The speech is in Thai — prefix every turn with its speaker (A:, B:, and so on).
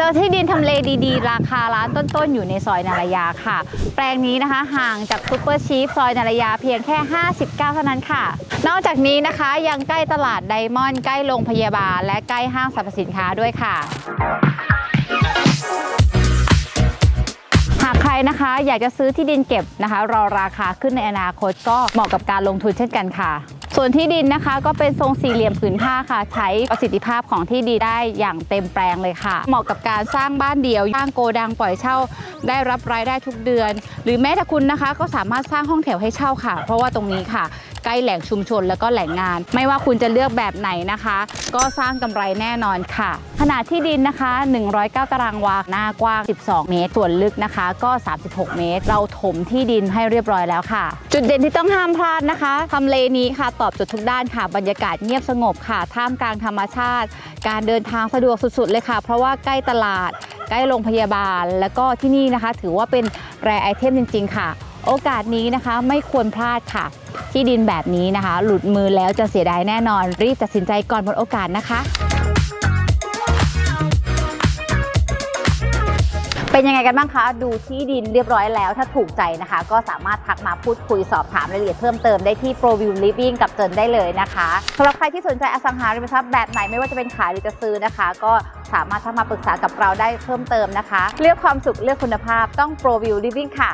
A: เจอที่ดินทำเลดีๆ ราคาร้านต้นๆ อยู่ในซอยนารายาค่ะ แปลงนี้นะคะห่างจากซูเปอร์ชีฟซอยนารายาเพียงแค่ 59 เท่านั้นค่ะ นอกจากนี้นะคะยังใกล้ตลาดไดมอนด์ใกล้โรงพยาบาล และใกล้ห้างสรรพสินค้าด้วยค่ะหากใครนะคะอยากจะซื้อที่ดินเก็บนะคะ รอราคาขึ้นในอนาคตก็เหมาะกับการลงทุนเช่นกันค่ะ ส่วนที่ดินนะคะก็เป็นทรงสี่เหลี่ยมผืนผ้าค่ะ ใช้ประสิทธิภาพของที่ดีได้อย่างเต็มแปลงเลยค่ะ เหมาะกับการสร้างบ้านเดี่ยวสร้างโกดังปล่อยเช่า ได้รับรายได้ทุกเดือน หรือแม้แต่คุณนะคะก็สามารถสร้างห้องแถวให้เช่าค่ะ เพราะว่าตรงนี้ค่ะใกล้แหล่งชุมชนแล้วก็แหล่งงาน ไม่ว่าคุณจะเลือกแบบไหนนะคะ ก็สร้างกำไรแน่นอนค่ะ ขนาดที่ดินนะคะ 109 ตารางวาหน้ากว้าง 12 เมตร ส่วนลึกนะคะ ก็ 36 เมตร เราถมที่ดินให้เรียบร้อยแล้วค่ะ จุดเด่นที่ต้องห้ามพลาดนะคะทำเลนี้ค่ะ ตอบโจทย์ทุกด้านค่ะ บรรยากาศเงียบสงบค่ะ ท่ามกลางธรรมชาติ การเดินทางสะดวกสุด ๆ เลยค่ะ เพราะว่าใกล้ตลาด ใกล้โรงพยาบาล แล้วก็ที่นี่นะคะ ถือว่าเป็นแรไอเทมจริง ๆ ค่ะ โอกาสนี้นะคะไม่ควรพลาดค่ะ ที่ดินแบบนี้นะคะ หลุดมือแล้วจะเสียดายแน่นอน รีบตัดสินใจก่อนหมดโอกาสนะคะเป็นยังไงกันบ้างคะ ดูที่ดินเรียบร้อยแล้ว ถ้าถูกใจนะคะ ก็สามารถทักมาพูดคุยสอบถามรายละเอียดเพิ่มเติมได้ที่ ProView Living กับเจินได้เลยนะคะสำหรับใครที่สนใจอสังหาริมทรัพย์แบบไหนไม่ว่าจะเป็นขายหรือจะซื้อนะคะ ก็สามารถทักมาปรึกษากับเราได้เพิ่มเติมนะคะ เลือกความสุขเลือกคุณภาพต้อง ProView Living ค่ะ